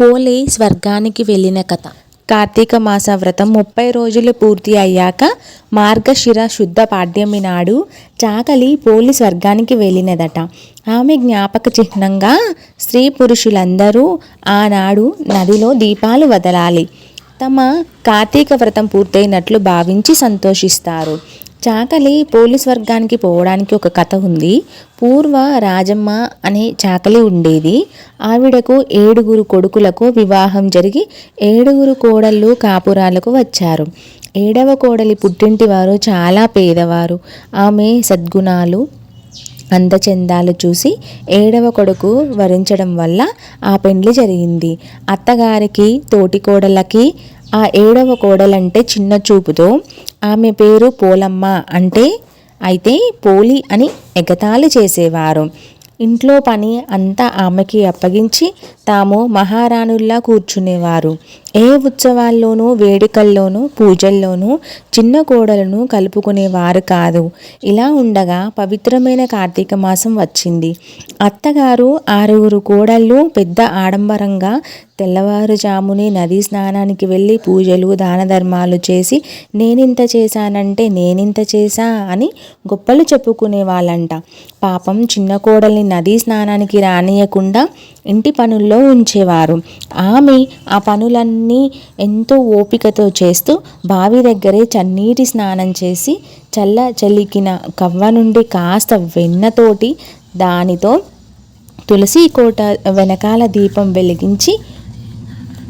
పోలే స్వర్గానికి వెళ్ళిన కథ. కార్తీక మాస వ్రతం ముప్పై రోజులు పూర్తి అయ్యాక మార్గశిర శుద్ధ పాడ్యమి నాడు చాకలి పోలి స్వర్గానికి వెళ్ళినదట. ఆమె జ్ఞాపక చిహ్నంగా స్త్రీ పురుషులందరూ ఆనాడు నదిలో దీపాలు వదలాలి. తమ కార్తీక వ్రతం పూర్తయినట్లు భావించి సంతోషిస్తారు. చాకలి పోలీస్ వర్గానికి పోవడానికి ఒక కథ ఉంది. పూర్వ రాజమ్మ అనే చాకలి ఉండేది. ఆవిడకు ఏడుగురు కొడుకులకు వివాహం జరిగి ఏడుగురు కోడళ్ళు కాపురాలకు వచ్చారు. ఏడవ కోడలి పుట్టింటి వారు చాలా పేదవారు. ఆమె సద్గుణాలు అందచందాలు చూసి ఏడవ కొడుకు వరించడం వల్ల ఆ పెండ్లి జరిగింది. అత్తగారికి తోటి కోడలకి ఆ ఏడవ కోడలంటే చిన్న చూపుతో ఆమె పేరు పోలమ్మ అంటే అయితే పోలి అని ఎగతాళి చేసేవారు. ఇంట్లో పని అంతా ఆమెకి అప్పగించి తాము మహారాణుల్లా కూర్చునేవారు. ఏ ఉత్సవాల్లోనూ వేడుకల్లోనూ పూజల్లోనూ చిన్న కోడలను కలుపుకునేవారు కాదు. ఇలా ఉండగా పవిత్రమైన కార్తీక మాసం వచ్చింది. అత్తగారు ఆరుగురు కోడళ్ళు పెద్ద ఆడంబరంగా తెల్లవారుజామునే నదీ స్నానానికి వెళ్ళి పూజలు దాన ధర్మాలు చేసి నేనింత చేశానంటే నేనింత చేశా అని గొప్పలు చెప్పుకునే వాళ్ళంట పాపం చిన్న కోడల్ని నదీ స్నానానికి రానియకుండా ఇంటి పనుల్లో ఉంచేవారు. ఆమె ఆ పనులన్నీ ఎంతో ఓపికతో చేస్తూ బావి దగ్గరే చన్నీటి స్నానం చేసి చల్ల చలికిన కవ్వ నుండి కాస్త వెన్నతోటి దానితో తులసి కోట వెనకాల దీపం వెలిగించి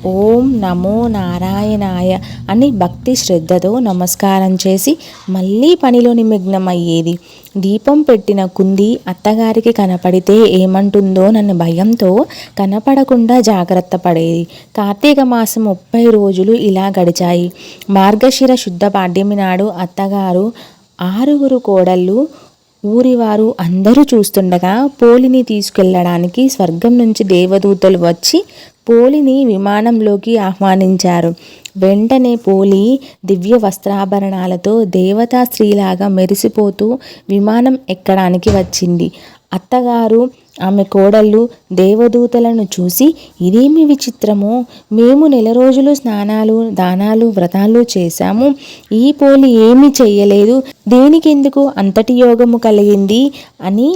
ఓం నమో నారాయణాయ అని భక్తి శ్రద్ధతో నమస్కారం చేసి మళ్ళీ పనిలో నిమగ్నమయ్యేది. దీపం పెట్టిన కుంది అత్తగారికి కనపడితే ఏమంటుందో నన్ను భయంతో కనపడకుండా జాగ్రత్త పడేది. కార్తీక మాసం ముప్పై రోజులు ఇలా గడిచాయి. మార్గశిర శుద్ధ పాడ్యమి నాడు అత్తగారు ఆరుగురు కోడళ్ళు ఊరివారు అందరూ చూస్తుండగా పోలిని తీసుకెళ్ళడానికి స్వర్గం నుంచి దేవదూతలు వచ్చి పోలిని విమానంలోకి ఆహ్వానించారు. వెంటనే పోలి దివ్య వస్త్రాభరణాలతో దేవతా స్త్రీలాగా మెరిసిపోతూ విమానం ఎక్కడానికి వచ్చింది. అత్తగారు ఆమె కోడళ్ళు దేవదూతలను చూసి ఇదేమి విచిత్రమో మేము నెల రోజులు స్నానాలు దానాలు వ్రతాలు చేశాము. ఈ పోలి ఏమీ చెయ్యలేదు. దేనికెందుకు అంతటి యోగము కలిగింది అని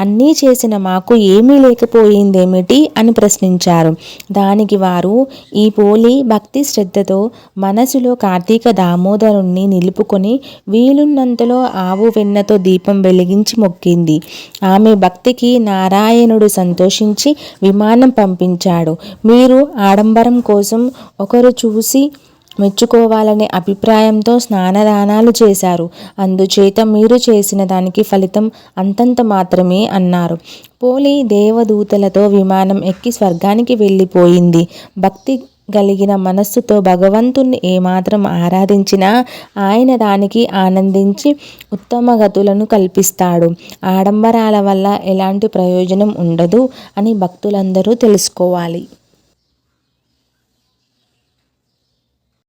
అన్నీ చేసిన మాకు ఏమీ లేకపోయిందేమిటి అని ప్రశ్నించారు. దానికి వారు ఈ పోలి భక్తి శ్రద్ధతో మనసులో కార్తీక దామోదరుణ్ణి నిలుపుకొని వీలున్నంతలో ఆవు వెన్నతో దీపం వెలిగించి మొక్కింది. ఆమె భక్తికి నారాయణుడు సంతోషించి విమానం పంపించాడు. మీరు ఆడంబరం కోసం ఒకరు చూసి మెచ్చుకోవాలనే అభిప్రాయంతో స్నానదానాలు చేశారు. అందుచేత మీరు చేసిన దానికి ఫలితం అంతంత మాత్రమే అన్నారు. పోలి దేవదూతలతో విమానం ఎక్కి స్వర్గానికి వెళ్ళిపోయింది. భక్తి కలిగిన మనస్సుతో భగవంతుణ్ణి ఏమాత్రం ఆరాధించినా ఆయన దానికి ఆనందించి ఉత్తమ గతులను కల్పిస్తాడు. ఆడంబరాల వల్ల ఎలాంటి ప్రయోజనం ఉండదు అని భక్తులందరూ తెలుసుకోవాలి.